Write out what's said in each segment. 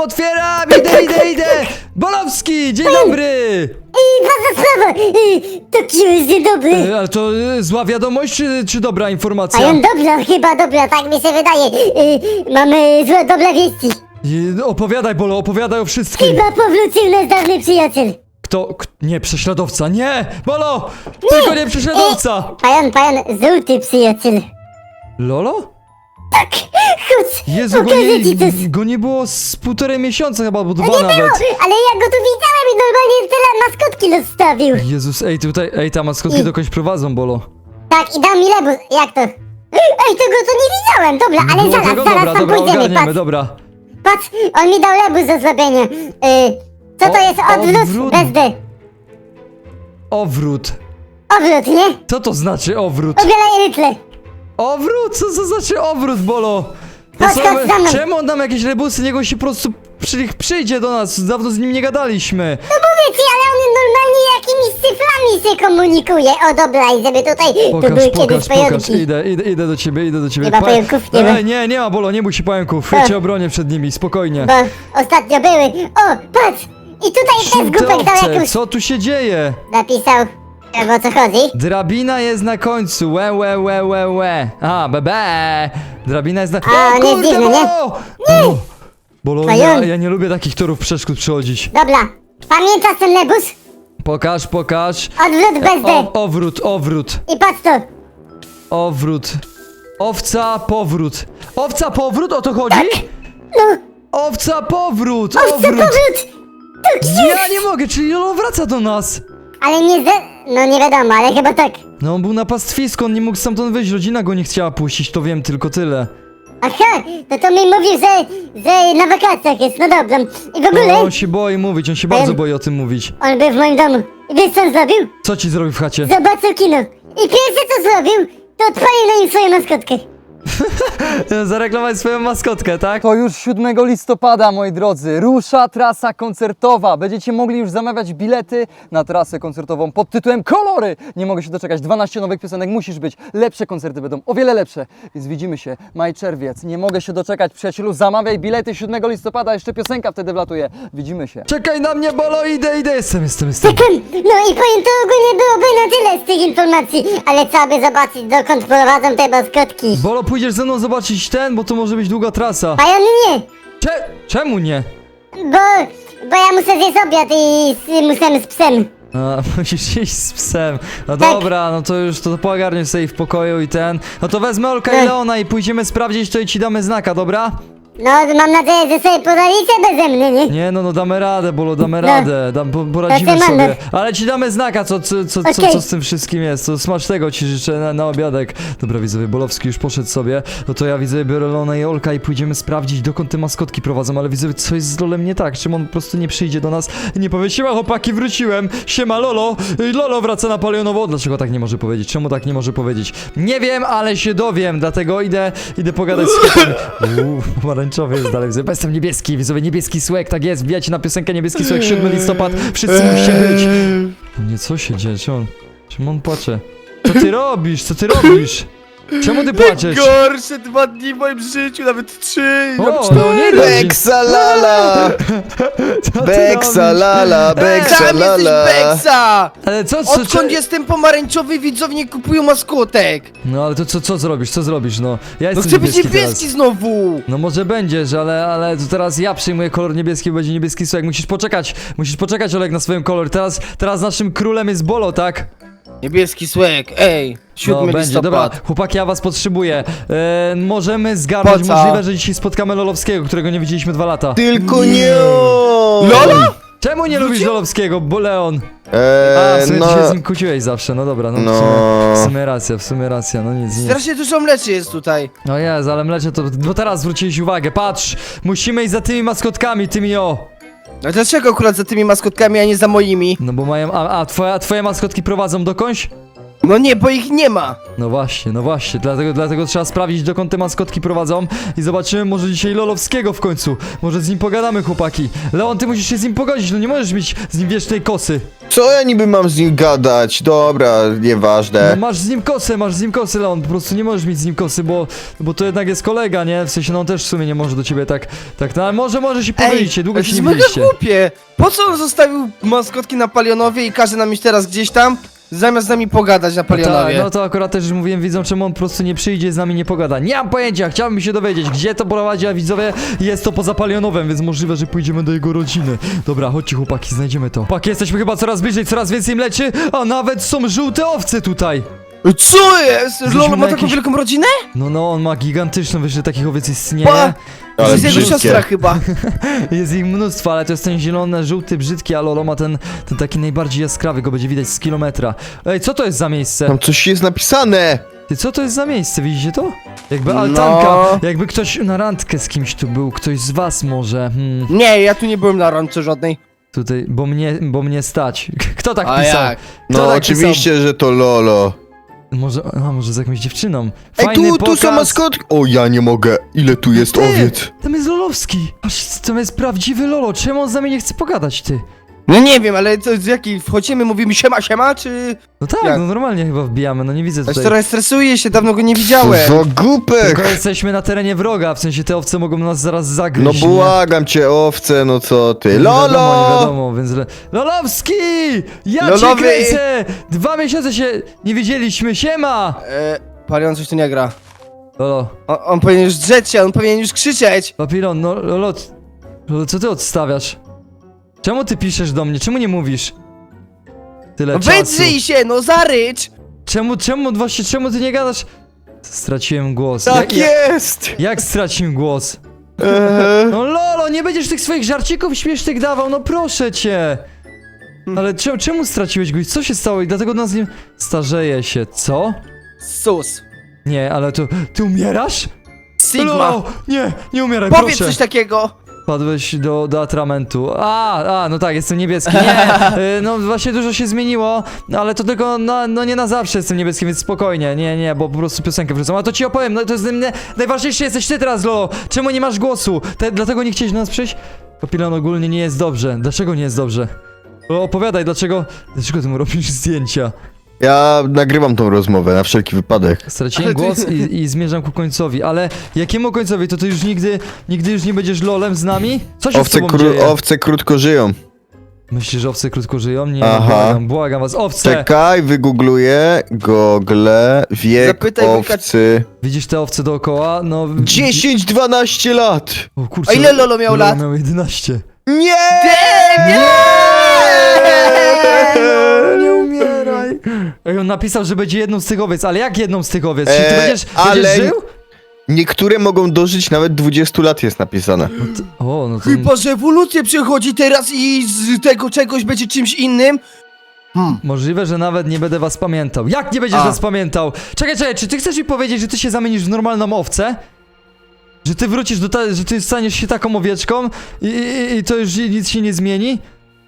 otwieram, otwieram! Idę, idę, idę! Bolowski, dzień dobry! Ej, ważna sprawa! Ej, to ksiądz dzień dobry! E, Ale to e, zła wiadomość, czy, czy dobra A informacja? on dobra, chyba dobra, tak mi się wydaje. Mamy złe, dobre wieści. E, Opowiadaj, Bolo, opowiadaj o wszystkim. Chyba powrócił nasz dawny przyjaciel. Kto? K nie, prześladowca, nie! Bolo! Tylko nie prześladowca! Pajan, pajan, żółty przyjaciel. Lolo? Tak, chodź, Jezu, go pokażę ci coś. nie, go nie było z półtorej miesiąca chyba, albo dwa Nie nawet. było, ale ja go tu widziałem i normalnie tyle maskotki zostawił. Jezus, ej, tutaj, ej, ta maskotki I- dokądś prowadzą, Bolo. Tak, i dam mi lebus. Jak to? Ej, tego to nie widziałem, dobra, ale Było zaraz, tego? zaraz dobra, tam dobra, pójdziemy, ogarniemy, patrz, dobra. patrz, on mi dał lebus do zrobienia. Ej, co to O, jest odwrót odwrót. bez D? Owrót. Nie? Co to znaczy owrót? Obielaj rytle. Owrót? Co to znaczy owrót, Bolo? To Chodź, chodź za mną. czemu on nam jakieś rebusy, niech on się po prostu przy, przyjdzie do nas, dawno z nim nie gadaliśmy. No mówię ci, ale on normalnie jakimiś cyframi się komunikuje. O dobra, i żeby tutaj, tu Pokaż, były pokaż, kiedyś pokaż, pająki. idę, idę, idę do ciebie, idę do ciebie. Nie ma Pa- pająków? Nie ma. Ej, nie, nie ma, Bolo, nie bój się pająków, ja cię obronię przed nimi, spokojnie. Bo ostatnio były. O, patrz! I tutaj też głupek dał jakąś... co tu się dzieje? Napisał, wiem o co chodzi. Drabina jest na końcu, łe, łe, łe, łe, łe. A, bebe. Drabina jest na... A, nie kurde, dziwne, nie? Bolo! Bolo, Bolo ja, ja- ja nie lubię takich torów przeszkód przychodzić. Dobra, pamiętasz ten lebus? Pokaż, pokaż. Odwrót bez D. O, owrót, owrót, I patrz to. owrót. Owca, powrót. Owca, powrót, o to chodzi? No, Owca, powrót, owca owrót. powrót! Ksiądz! Ja nie mogę, czyli Lolo wraca do nas. Ale nie ze... No nie wiadomo, ale chyba tak. No on był na pastwisku, on nie mógł stamtąd wyjść, rodzina go nie chciała puścić, to wiem tylko tyle. Aha, to to mi mówił, że, że na wakacjach jest, no dobra. I w ogóle, No, on się boi mówić, on się bardzo boi o tym mówić. on był w moim domu. I wiesz co on zrobił? Co ci zrobił w chacie? Zobaczył kino. I pierwsze co zrobił, to odpalił na nim swoją maskotkę. Zareklamować swoją maskotkę, tak? To już 7 listopada, moi drodzy, rusza trasa koncertowa. Będziecie mogli już zamawiać bilety na trasę koncertową pod tytułem Kolory. Nie mogę się doczekać. 12 nowych piosenek musisz być. Lepsze koncerty będą, o wiele lepsze. Więc widzimy się, maj, czerwiec. Nie mogę się doczekać, przyjacielu. Zamawiaj bilety 7 listopada, jeszcze piosenka wtedy wlatuje. Widzimy się. Czekaj na mnie, Bolo, idę, idę, jestem, jestem, jestem. Czekam. No i powiem, to ogólnie byłoby na tyle z tych informacji, ale trzeba by zobaczyć, dokąd prowadzą te maskotki. Bolo, pójdziesz ze mną zobaczyć ten, bo to może być długa trasa. A ja nie, Cze czemu nie? bo, bo ja muszę zjeść obiad i z, muszę z psem. A, musisz iść z psem. No Tak. dobra, no to już to pogarniesz sobie w pokoju i ten. No to wezmę Olka i Ech. Leona i pójdziemy sprawdzić to i ci damy znaka, dobra? No, mam nadzieję, że sobie poradzicie beze mnie, nie? Nie no, no damy radę, Bolo, damy No. radę, dam, po, poradzimy ty sobie. mamy. Ale ci damy znaka, co, co, co, co, Okej. co z tym wszystkim jest. To smacznego ci życzę na, na obiadek. Dobra, widzowie, Bolowski już poszedł sobie. No to ja widzę, biorę Leona i Olka i pójdziemy sprawdzić, dokąd te maskotki prowadzą. Ale widzowie, co jest z Lolem nie tak? Czym on po prostu nie przyjdzie do nas i nie powie, siema chłopaki, wróciłem, siema Lolo, Y, Lolo wraca na Palionowo. Dlaczego tak nie może powiedzieć? Czemu tak nie może powiedzieć? Nie wiem, ale się dowiem, dlatego idę, idę pogadać z chłopakami. Uuu, pomarańczowy jest dalej. Bo Jestem niebieski, widzowie, niebieski słek, tak jest, wbijajcie na piosenkę Niebieski Słek, 7 listopad, wszyscy musicie być. Nie, co się dzieje? Czemu on, czemu on płacze? Co ty robisz? Co ty robisz? Czemu ty płaczesz? Gorsze dwa dni w moim życiu, nawet trzy! O, lub no nie da się. Beksa lala! Co ty Beksa robisz? lala, beksa Tam jesteś lala! Beksa! Ale co, co, Odkąd co? jestem pomarańczowy, widzowie nie kupują maskotek! No ale to co, co zrobisz? Co zrobisz? No, ja No jestem chcę być niebieski niebieski teraz. znowu! No może będziesz, ale, ale to teraz ja przyjmuję kolor niebieski, bo będzie niebieski słek. Musisz poczekać, musisz poczekać Olek na swoją kolor. Teraz, teraz naszym królem jest Bolo, tak? Niebieski słek, ej! 7 no, będzie, dobra. listopad. Chłopaki, ja was potrzebuję. E, możemy zgarnąć, Po co? możliwe, że dzisiaj spotkamy Lolowskiego, którego nie widzieliśmy dwa lata. Tylko nie on! Lolo? Czemu nie lubisz Lolowskiego, bo Leon? A, Eee, w sumie no... ty się z nim kłóciłeś zawsze, no dobra, no, w, No... sumie, w sumie racja, w sumie racja, no nic, nic. Strasznie dużo mleczy jest tutaj. No jest, ale mlecze to, bo teraz zwróciłeś uwagę, patrz, musimy iść za tymi maskotkami, tymi o. A dlaczego akurat za tymi maskotkami, a nie za moimi? No bo mają, a, a twoje maskotki prowadzą dokądś? No nie, bo ich nie ma. No właśnie, no właśnie, dlatego, dlatego trzeba sprawdzić, dokąd te maskotki prowadzą i zobaczymy, może dzisiaj Lolowskiego w końcu. Może z nim pogadamy, chłopaki. Leon, ty musisz się z nim pogodzić, no nie możesz mieć z nim wiecznej kosy. Co ja niby mam z nim gadać? Dobra, No nieważne. masz z nim kosę, masz z nim kosę, Leon, po prostu nie możesz mieć z nim kosy, bo, bo to jednak jest kolega, nie? W sensie, no on też w sumie nie może do ciebie tak, tak, no ale może, może się pomylicie, długo to się jest nie mega byliście. głupie. Po co on zostawił maskotki na Palionowie i każe nam iść teraz gdzieś tam, zamiast z nami pogadać na No tak, Palionowie? no to akurat też już mówiłem widzom, czemu on po prostu nie przyjdzie z nami nie pogada. Nie mam pojęcia, chciałbym się dowiedzieć, gdzie to prowadzi, a widzowie jest to poza Palionowem, więc możliwe, że pójdziemy do jego rodziny. Dobra, chodźcie chłopaki, znajdziemy to. Chłopaki, jesteśmy chyba coraz bliżej, coraz więcej mleczy, a nawet są żółte owce tutaj. Co jest? Jesteśmy Lolo na ma taką jakiejś- wielką rodzinę? No, no, on ma gigantyczną, wiesz, że takich owiec istnieje. Pa! To Ale jest jego brzydkie. siostra chyba. Jest ich mnóstwo, ale to jest ten zielony, żółty, brzydki, a Lolo ma ten, ten taki najbardziej jaskrawy, go będzie widać z kilometra. Ej, co to jest za miejsce? Tam coś jest napisane. Ty, co to jest za miejsce, widzicie to? Jakby No. altanka, jakby ktoś na randkę z kimś tu był, ktoś z was może, hmm, Nie, ja tu nie byłem na randce żadnej. tutaj, bo mnie, bo mnie stać. Kto tak A pisał? jak? Kto No tak oczywiście, że to Lolo. Może, a może z jakąś dziewczyną. Ej, Fajny tu, tu są maskotki. O, ja nie mogę. Ile tu jest Ty! owiec? Tam jest Lolowski. Patrz, tam jest prawdziwy Lolo, czemu on z nami nie chce pogadać, ty? No nie wiem, ale to z jakiej wchodzimy, mówimy siema, siema, czy... No tak, Jak? no normalnie chyba wbijamy, no nie widzę Aż tutaj. trochę stresuję się, dawno go nie Co widziałem. za głupek. Tylko jesteśmy na terenie wroga, w sensie te owce mogą nas zaraz No zagryźć, nie? błagam cię, owce, no co ty. Nie wiadomo, nie Lolo! wiadomo, więc... le- Lolowski! Ja cię Lolowy! kręcę! Dwa miesiące się nie widzieliśmy, siema! E, Palion coś tu nie gra. Lolo, On, on powinien już drzeć się, on powinien już krzyczeć. papilon, no Lolo, Lolo, co ty odstawiasz? Czemu ty piszesz do mnie? Czemu nie mówisz? Tyle No czasu. wydrzyj się, no zarycz! Czemu, czemu, właśnie, czemu ty nie gadasz? Straciłem głos. Tak jak, jest! jak straciłem głos? No Lolo, nie będziesz tych swoich żarcików śmiesznych dawał, no proszę cię! Ale czemu, czemu straciłeś głos? Co się stało? I dlatego nas nie... Starzeje się, co? Sus. Nie, ale to... Ty umierasz? Sigma. Lolo, nie, nie umieraj, Powiedz proszę. coś takiego. Padłeś do, do atramentu. A, a, no tak, jestem niebieski. Nie, y, no właśnie dużo się zmieniło, no ale to tylko, na, no nie na zawsze jestem niebieski, więc spokojnie, nie, nie, bo po prostu piosenkę wrzucam. A to ci opowiem, no to jest mnie, najważniejsze jesteś ty teraz, Lolo. Czemu nie masz głosu? Te, dlatego nie chciałeś do nas przyjść? Papilon ogólnie nie jest dobrze. Dlaczego nie jest dobrze? O, opowiadaj, dlaczego, dlaczego ty mu robisz zdjęcia? Ja nagrywam tą rozmowę na wszelki wypadek. Straciłem Ale ty- głos i, i zmierzam ku końcowi, ale jakiemu końcowi? To ty już nigdy, nigdy już nie będziesz lolem z nami? Co się z Owce, tobą kró- dzieje? owce krótko żyją. Myślisz, że owce krótko żyją? Nie, Aha. błagam, błagam was. Owce! Czekaj, wygoogluję. Google, wiek Zapytaj wujka- owcy. Widzisz te owce dookoła? No... 10-12 lat! O kurczę, A ile Lolo miał lat? miał 11. Nie! Nie! Ej, on napisał, że będzie jedną z tych owiec, ale jak jedną z tych owiec? Czy ty E, będziesz, ale- będziesz żył? Niektóre mogą dożyć nawet 20 lat jest napisane. O, no to... Chyba, że ewolucja przychodzi teraz i z tego czegoś będzie czymś innym. Hmm. Możliwe, że nawet nie będę was pamiętał. Jak nie będziesz A. nas pamiętał? Czekaj, czekaj, czy ty chcesz mi powiedzieć, że ty się zamienisz w normalną owcę? Że ty wrócisz do ta, że ty staniesz się taką owieczką i, i, i to już nic się nie zmieni?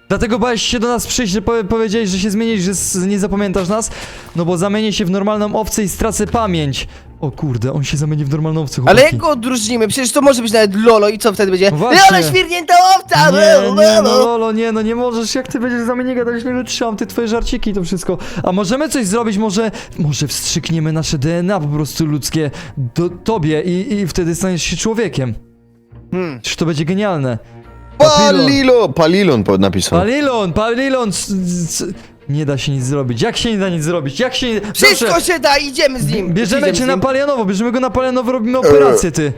Dlatego bałeś się do nas przyjść, że powie, powiedziałeś, że się zmienisz, że nie zapamiętasz nas? No bo zamienię się w normalną owcę i stracę pamięć. O kurde, on się zamieni w normalną owcę, Ale chłopaki. jak go odróżnimy? Przecież to może być nawet Lolo i co wtedy będzie? No właśnie. Lolo, świrnięta owca! Nie, Lolo, nie, no Lolo. Nie, no nie możesz, jak ty będziesz za mnie gadać, nie wytrzymam, ty twoje żarciki i to wszystko. A możemy coś zrobić, może, może wstrzykniemy nasze DNA po prostu ludzkie do tobie i, i wtedy staniesz się człowiekiem. Hmm. Czyż to będzie genialne? Palilo! Palilon pod napisał. Palilon, Palilon, c, c, nie da się nic zrobić, jak się nie da nic zrobić, jak się nie... Wszystko Proszę, się da, idziemy z nim. Bierzemy Idziemy cię z na nim. Palianowo, bierzemy go na Palianowo, robimy operację, ty.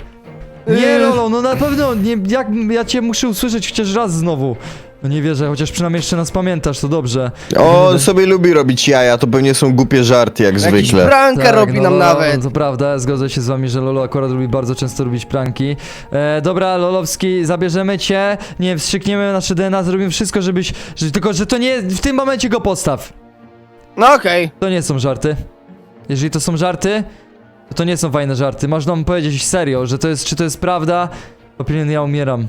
Nie, Yy. Lolo, no na pewno, nie, jak, ja cię muszę usłyszeć chociaż raz znowu. No nie wierzę, chociaż przynajmniej jeszcze nas pamiętasz, to dobrze. On sobie lubi robić jaja, to pewnie są głupie żarty jak Jakiś zwykle. pranka robi no, nam Lolo, nawet. To prawda, zgodzę się z wami, że Lolo akurat lubi bardzo często robić pranki. E, dobra, Lolowski, zabierzemy cię, nie wstrzykniemy nasze DNA, zrobimy wszystko, żebyś... Że, tylko, że to nie... W tym momencie go postaw. No okej. To nie są żarty. Jeżeli to są żarty, to to nie są fajne żarty. Masz nam powiedzieć serio, że to jest... Czy to jest prawda? Opinion, ja umieram.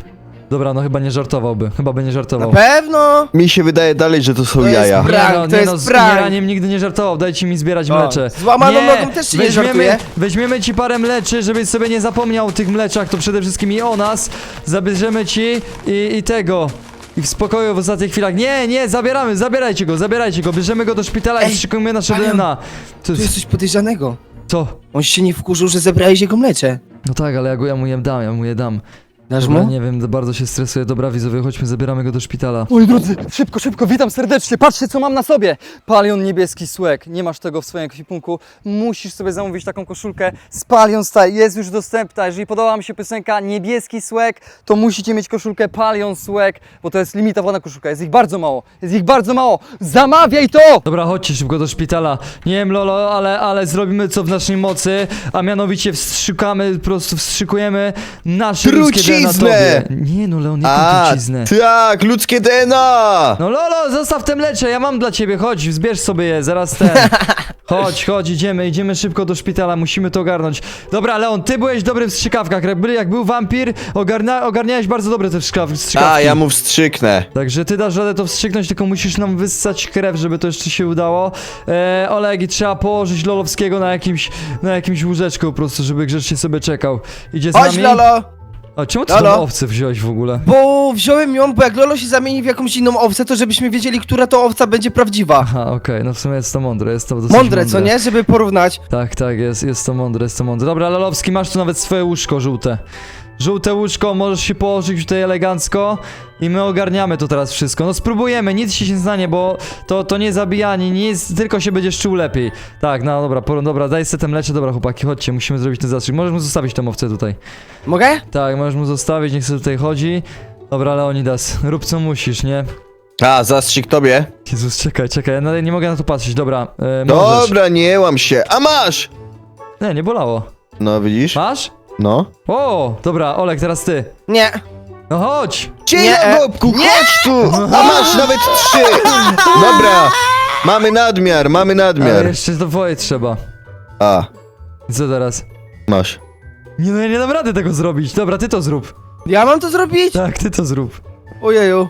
Dobra, no chyba nie żartowałby, chyba by nie Na żartował. pewno! Mi się wydaje dalej, że to są To jest jaja. bra- Prank, no, to jest z prank. umieraniem nigdy nie żartował, dajcie mi zbierać O, mlecze. z łamaną nogą też się nie weźmiemy, żartuje. Weźmiemy ci parę mleczy, żebyś sobie nie zapomniał o tych mleczach, to przede wszystkim i o nas. Zabierzemy ci i, i tego. I w spokoju w ostatnich chwilach. Nie, nie, zabieramy, zabierajcie go, zabierajcie go, bierzemy go do szpitala i Ej, szykujemy nasze DNA. To Tu jest jest... coś podejrzanego. Co? On się nie wkurzył, że zebrałeś jego mlecze. No tak, ale ja, go, ja mu je dam, ja mu je dam. Dasz Dobra, mu? nie wiem, bardzo się stresuje. Dobra, widzowie, chodźmy, zabieramy go do szpitala. Moi drodzy, szybko, szybko, witam serdecznie. Patrzcie, co mam na sobie. Palion niebieski słek. Nie masz tego w swoim ekwipunku. Musisz sobie zamówić taką koszulkę z Palion Style. Jest już dostępna. Jeżeli podoba mi się piosenka Niebieski słek, to musicie mieć koszulkę Palion słek, bo to jest limitowana koszulka. Jest ich bardzo mało. Jest ich bardzo mało. Zamawiaj to! Dobra, chodźcie szybko do szpitala. Nie wiem, Lolo, ale, ale zrobimy co w naszej mocy, a mianowicie wstrzykamy, po prostu wstrzykujemy nasze ludzkie DNA Tobie. Nie no, Leon, jaką A, truciznę? tak, ludzkie DNA! No Lolo, zostaw te mlecze, ja mam dla ciebie, chodź, zbierz sobie je, zaraz ten. Chodź, chodź, idziemy, idziemy szybko do szpitala, musimy to ogarnąć. Dobra, Leon, ty byłeś dobry w strzykawkach, jak, byli, jak był wampir, ogarnia, ogarniałeś bardzo dobre te wstrzykaw- strzykawki. A, ja mu wstrzyknę. Także ty dasz radę to wstrzyknąć, tylko musisz nam wyssać krew, żeby to jeszcze się udało. E, Olegi, trzeba położyć Lolowskiego na jakimś, na jakimś łóżeczku po prostu, żeby grzecznie sobie czekał. Idzie z Chodź, nami? Lolo! A czemu ty Lolo? tą owcę wziąłeś w ogóle? Bo wziąłem ją, bo jak Lolo się zamieni w jakąś inną owcę, to żebyśmy wiedzieli, która to owca będzie prawdziwa. Aha, okej, no w sumie jest to mądre, jest to dosyć Mądre, co nie? Żeby porównać. Tak, tak, jest, jest to mądre, jest to mądre. Dobra, Lolowski, masz tu nawet swoje łóżko żółte. Żółte łóżko, możesz się położyć tutaj elegancko i my ogarniamy to teraz wszystko. No spróbujemy, nic się nie stanie, bo to, to nie zabijanie, nic, tylko się będziesz czuł lepiej. Tak, no dobra, por, dobra, daj sobie te mlecze, dobra chłopaki, chodźcie, musimy zrobić ten zastrzyk. Możesz mu zostawić tę owcę tutaj. Mogę? Tak, możesz mu zostawić, niech sobie tutaj chodzi. Dobra, Leonidas, rób co musisz, nie? A, zastrzyk tobie. Jezus, czekaj, czekaj, ja na- nie mogę na to patrzeć, dobra, możesz. Dobra, nie łam się. A masz! Nie, nie bolało. No, widzisz? Masz? No. O, dobra, Olek, teraz ty. Nie. No chodź! Cię, Nie, e, Bobku, chodź tu! A masz nawet trzy! Dobra, mamy nadmiar, mamy Ale nadmiar. jeszcze to twoje trzeba. A, Co teraz? masz. Nie no, ja nie dam rady tego zrobić. Dobra, ty to zrób. Ja mam to zrobić? Tak, ty to zrób. Ojeju.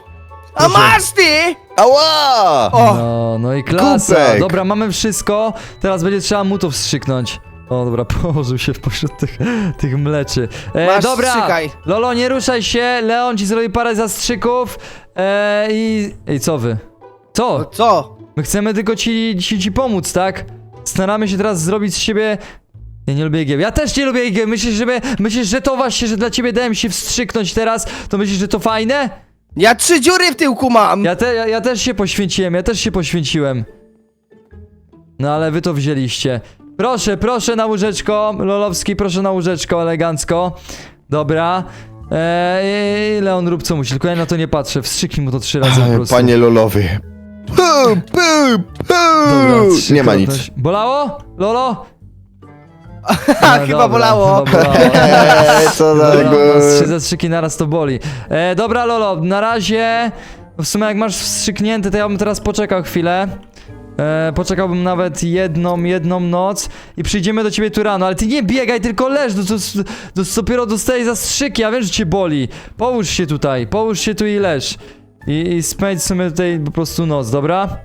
A Proszę. masz ty! Ała! O! No, no i klasa. Kupek. Dobra, mamy wszystko. Teraz będzie trzeba mu to wstrzyknąć. O, dobra, położył się pośród tych, tych mleczy. E, Masz, dobra, wstrzykaj. Lolo, nie ruszaj się. Leon ci zrobi parę zastrzyków. E, I... Ej, co wy? Co? No co? My chcemy tylko ci, ci, ci pomóc, tak? Staramy się teraz zrobić z siebie... Ja nie lubię igieł. Ja też nie lubię igieł. Myślisz, żeby, myślisz, że to właśnie, że dla ciebie dałem się wstrzyknąć teraz, to myślisz, że to fajne? Ja trzy dziury w tyłku mam! Ja, te, ja, ja też się poświęciłem, ja też się poświęciłem. No ale wy to wzięliście. Proszę, proszę na łóżeczko. Lolowski, proszę na łóżeczko, elegancko. Dobra. Eee, Leon, rób co musi, tylko ja na to nie patrzę. Wstrzyknij mu to trzy razy po prostu. Panie Lolowy. Pu, pu, pu. Dobra, Nie ma nic. Bolało? Lolo? No, chyba bolało. Chyba bolało. Eee, co za Dobra, no, trzy zastrzyki naraz to boli. E, dobra, Lolo, na razie. W sumie jak masz wstrzyknięte, to ja bym teraz poczekał chwilę. E, poczekałbym nawet jedną, jedną noc i przyjdziemy do ciebie tu rano, ale ty nie biegaj, tylko leż, do, do, do, dopiero dostajesz zastrzyki, ja wiem, że cię boli. Połóż się tutaj, połóż się tu i leż. I, i spędź sobie tutaj po prostu noc, dobra?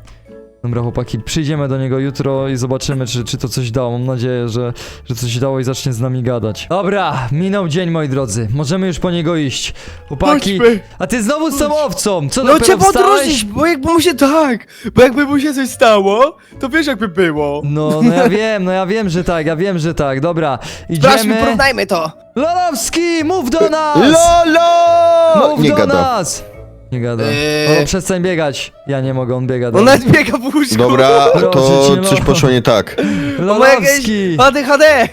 Dobra chłopaki, przyjdziemy do niego jutro i zobaczymy, czy, czy to coś dało. Mam nadzieję, że, że coś dało i zacznie z nami gadać. Dobra, minął dzień, moi drodzy. Możemy już po niego iść. Chłopaki, Chodźmy. a ty znowu z tą owcą! Co, No dopiero wstałeś? odróżnić, bo jakby mu się tak, bo jakby mu się coś stało, to wiesz jakby było. No, no ja wiem, no ja wiem, że tak, ja wiem, że tak. Dobra, Sprawdźmy, idziemy. porównajmy to. Lolowski, mów do nas! Lolo! Mów Nie do gada. nas! Nie gada. Eee. O, przestań biegać. Ja nie mogę, on biega. On dalej. nawet biega w łóżku. Dobra, to coś no. poszło nie tak. On ma jakieś Lolowski! ADHD.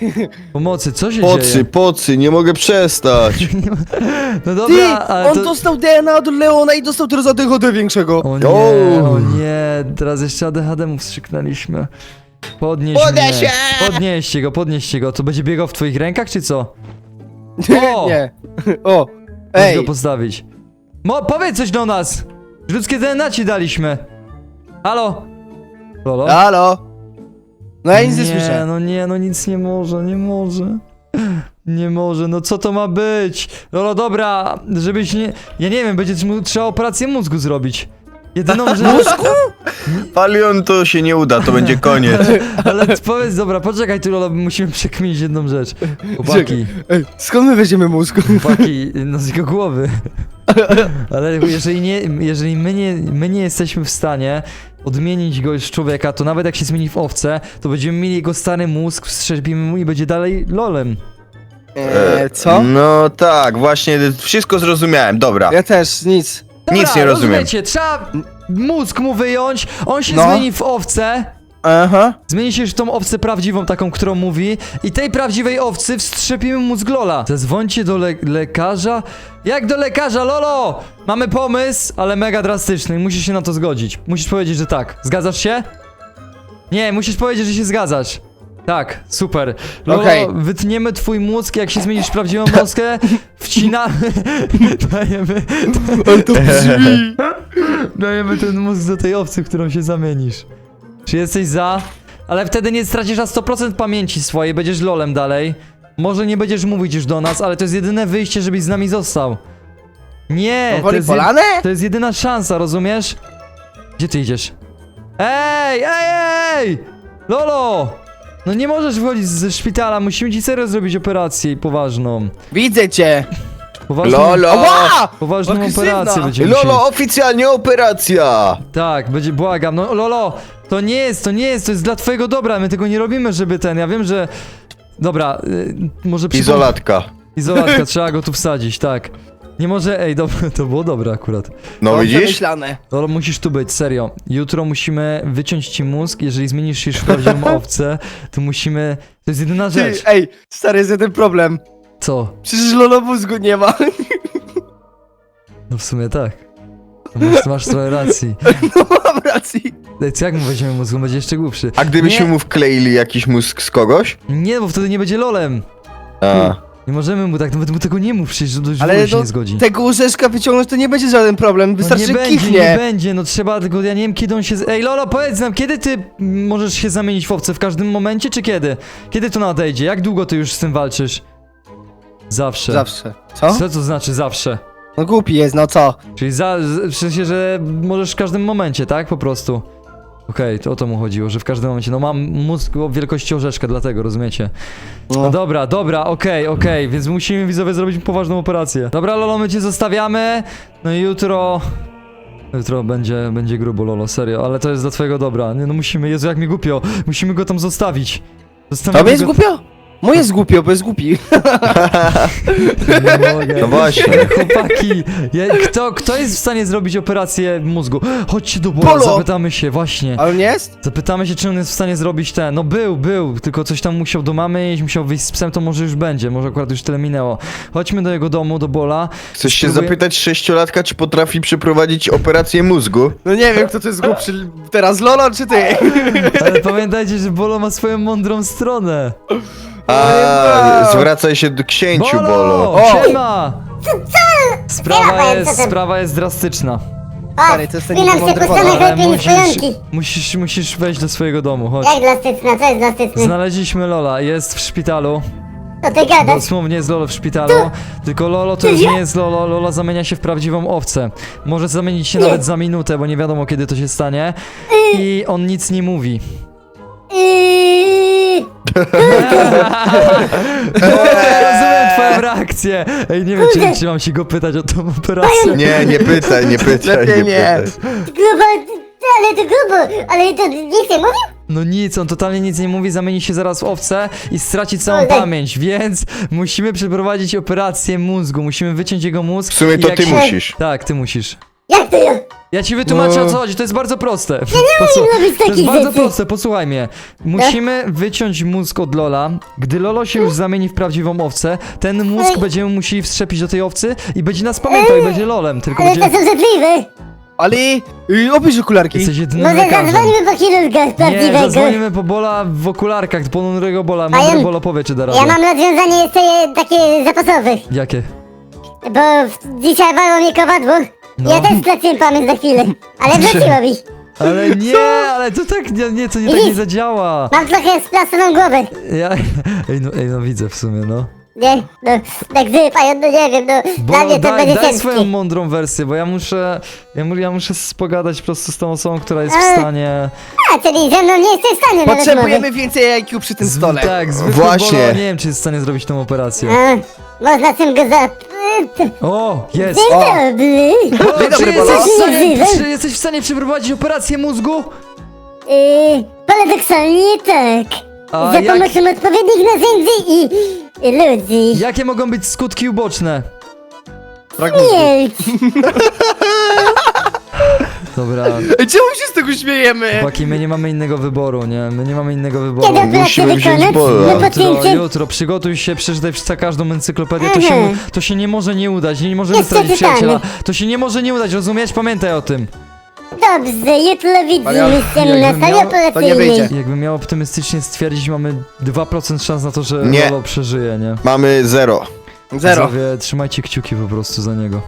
Pomocy, co się Pocy, dzieje? pocy, nie mogę przestać. No Ty, dobra, ale on to... dostał DNA od Leona i dostał teraz ADHD większego. O nie, O. o nie, teraz jeszcze ADHD mu wstrzyknęliśmy. Podnieś Podnieś mnie. się! Podnieście go, podnieście go. To będzie biegał w twoich rękach, czy co? O! Nie. O, Ej. ej. go postawić. Mo, powiedz coś do nas! Ludzkie DNA ci daliśmy. Halo? Lolo? Halo. No ja nic nie nie, słyszę. no nie, no nic nie może, nie może. Nie może, no co to ma być? Lolo, dobra, żebyś nie... Ja nie wiem, będzie mu- trzeba operację mózgu zrobić. Jedyną rzecz... Palion to się nie uda, to będzie koniec. Ale powiedz, dobra, poczekaj tu Lolo, musimy przekminić jedną rzecz. Chłopaki, Ej, skąd my weźmiemy mózg? chłopaki, no z jego głowy. Ale jeżeli nie, jeżeli my nie, my nie jesteśmy w stanie odmienić go z człowieka, to nawet jak się zmieni w owce, to będziemy mieli jego stary mózg, wstrzepimy mu i będzie dalej lolem. Eee, co? No tak, właśnie wszystko zrozumiałem, dobra. Ja też, nic. Nic nie rozumiem. rozumiecie, trzeba mózg mu wyjąć, on się No. zmieni w owcę, Aha. zmieni się już w tą owcę prawdziwą, taką, którą mówi i tej prawdziwej owcy wstrzepimy mózg Lola. Zadzwońcie do le lekarza? Jak do lekarza, Lolo? Mamy pomysł, ale mega drastyczny, musisz się na to zgodzić. Musisz powiedzieć, że tak. Zgadzasz się? Nie, musisz powiedzieć, że się zgadzasz. Tak, super. Lolo, Okej. wytniemy twój mózg, jak się zmienisz w prawdziwą mózgę, wcinamy, dajemy, Ale to brzmi. Dajemy ten mózg do tej owcy, w którą się zamienisz. Czy jesteś za? Ale wtedy nie stracisz na 100% pamięci swojej, będziesz lolem dalej. Może nie będziesz mówić już do nas, ale to jest jedyne wyjście, żebyś z nami został. Nie, to jest, to jest jedyna szansa, rozumiesz? Gdzie ty idziesz? Ej, ej, ej! Lolo! No nie możesz wychodzić ze szpitala, musimy ci serio zrobić operację poważną. Widzę cię. Poważną, Lolo! Ała! poważną agresywna. operację będziemy musieli. Lolo, oficjalnie operacja! Tak, będzie, błagam, no Lolo, to nie jest, to nie jest, to jest dla twojego dobra, my tego nie robimy, żeby ten, ja wiem, że... Dobra, y, może przypom- Izolatka. Izolatka, trzeba go tu wsadzić, tak. Nie może, ej, dobra, to było dobre akurat. No widzisz? myślane. Lolo, musisz tu być, serio. Jutro musimy wyciąć ci mózg, jeżeli zmienisz się już w prawdziwą owcę, to musimy... To jest jedyna Ty, rzecz. ej, stary, jest jeden problem. Co? Przecież Lolo mózgu nie ma. No w sumie tak. No Masz, masz trochę racji. No mam racji. Ej, co jak mu weźmiemy mózg, on będzie jeszcze głupszy. A gdybyśmy Nie. mu wkleili jakiś mózg z kogoś? Nie, bo wtedy nie będzie lolem. A. Nie możemy mu tak, nawet mu tego nie mów, przecież do Ale Ale się no, nie zgodzi. tego łóżeczka wyciągnąć to nie będzie żaden problem. Wystarczy, no nie że będzie, nie kichnie. będzie, no trzeba tylko, ja nie wiem kiedy on się... z- Ej Lolo, powiedz nam, kiedy ty możesz się zamienić w owce? W każdym momencie, czy kiedy? Kiedy to nadejdzie? Jak długo ty już z tym walczysz? Zawsze. Zawsze. Co? Co to znaczy zawsze? No głupi jest, no co? Czyli za, w sensie, że możesz w każdym momencie, tak? Po prostu. Okej, to o to mu chodziło, że w każdym momencie. No mam mózg o wielkości orzeszka, dlatego, rozumiecie? No No. dobra, dobra, okej, okej, więc musimy widzowie zrobić poważną operację. Dobra, Lolo, my cię zostawiamy. No i jutro. Jutro będzie, będzie grubo, Lolo, serio, ale to jest dla twojego dobra. Nie, no musimy, Jezu, jak mi głupio. Musimy go tam zostawić. Zostawimy Tobie jest go... głupio? Mój jest głupio, bo jest głupi. Nie mogę. No właśnie. Chłopaki, ja, kto, kto jest w stanie zrobić operację mózgu? Chodźcie do Bola, Bolo! zapytamy się, właśnie. Ale nie jest? Zapytamy się, czy on jest w stanie zrobić ten. No był, był, tylko coś tam musiał do mamy iść, musiał wyjść z psem, to może już będzie, może akurat już tyle minęło. Chodźmy do jego domu, do Bola. Chcesz się Spróbuję- zapytać sześciolatka, czy potrafi przeprowadzić operację mózgu? No nie wiem, kto to jest głupszy. Teraz Lolo czy ty? Ale pamiętajcie, że Bolo ma swoją mądrą stronę. A, zwracaj się do księciu, Bolo. O! Siema! Sprawa jest, co tam? sprawa jest drastyczna. O, Stary, to jest ten spinam się ścianach Bolo, lepiej niż musisz, pająki. musisz, musisz wejść do swojego domu, chodź. Jak elastyczna, co jest elastyczny? Znaleźliśmy Lola, jest w szpitalu. To ty gadasz. Dosłownie jest Lolo w szpitalu. Tylko Lolo to już nie jest Lolo, Lola zamienia się w prawdziwą owcę. Może zamienić się nawet za minutę, bo nie wiadomo kiedy to się stanie. I on nic nie mówi. Yy, rozumiem twoją reakcję. Ej, nie wiem, czy, czy mam się go pytać o tą operację. Nie, nie pytaj, nie pytaj, Lepiej nie nie. pytaj. grubo, ale to grubo, ale to nic nie mówił? No nic, on totalnie nic nie mówi, zamieni się zaraz w owcę i straci całą Ojej. pamięć, więc musimy przeprowadzić operację mózgu, musimy wyciąć jego mózg. W sumie i to jak ty się- musisz. Tak, ty musisz. Jak to ja? Ja ci wytłumaczę No. o co chodzi, to jest bardzo proste. Ja nie umiem robić To jest takich bardzo rzeczy. proste, posłuchaj mnie. Musimy wyciąć mózg od Lola. Gdy Lolo się już zamieni w prawdziwą owcę, ten mózg Ej. będziemy musieli wszczepić do tej owcy i będzie nas pamiętał i będzie Lolem, tylko Ale to będzie... są żartliwe. Ale... Yy, obierz okularki. Jesteś jedynym Może lekarzem. zadzwonimy po chirurga Nie, prawdziwego. zadzwonimy po Bola w okularkach, po nurego Bola. Mądry Pajem, Bolo powie, czy da radę. Ja mam rozwiązanie jeszcze je- takie zapasowe. Jakie? Bo w, dzisiaj walło mnie kowadło. No. Ja też straciłem pamięć za chwilę. Ale wróciło mi. Ale nie, ale to tak, nie, nie to nie tak nie zadziała. Mam trochę splasoną głowę. Ja, ej, no, ej, no widzę w sumie, no. Nie, no, tak zypa, no nie wiem, no, Bo dla mnie to daj, będzie daj swoją ciężkie. mądrą wersję, bo ja muszę, ja, mu- ja muszę pogadać po prostu z tą osobą, która jest w stanie... A, czyli ze mną nie jesteś w stanie nawet Potrzebujemy więcej IQ przy tym Z, stole. tak, zwykły Właśnie. Bolo, nie wiem, czy jest w stanie zrobić tą operację. A, można tym go za... O, jest! Dzień O. dobry. O, Dzień czy, jesteś Bolo. w stanie, czy jesteś w stanie przeprowadzić operację mózgu? Yy, paradoksalnie tak. A za jak, pomocą odpowiednich narzędzi i, i ludzi. jakie mogą być skutki uboczne? Śmierć. Dobra, Czemu się z tego śmiejemy? chłopaki, my nie mamy innego wyboru, nie? My nie mamy innego wyboru. Kiedy musimy wziąć? Bola. Jutro, jutro, przygotuj się, przeczytaj za każdą encyklopedię, to się, to się nie może nie udać, nie możemy stracić przyjaciela. To się nie może nie udać, rozumiesz? Pamiętaj o tym. Dobrze, jutro widzimy się jakbym na sali miał- to nie wyjdzie. operacyjnej. Jakbym miał optymistycznie stwierdzić, mamy 2% szans na to, że Nie. Lolo przeżyje, nie? Mamy zero. Zero. Widzowie, trzymajcie kciuki po prostu za niego.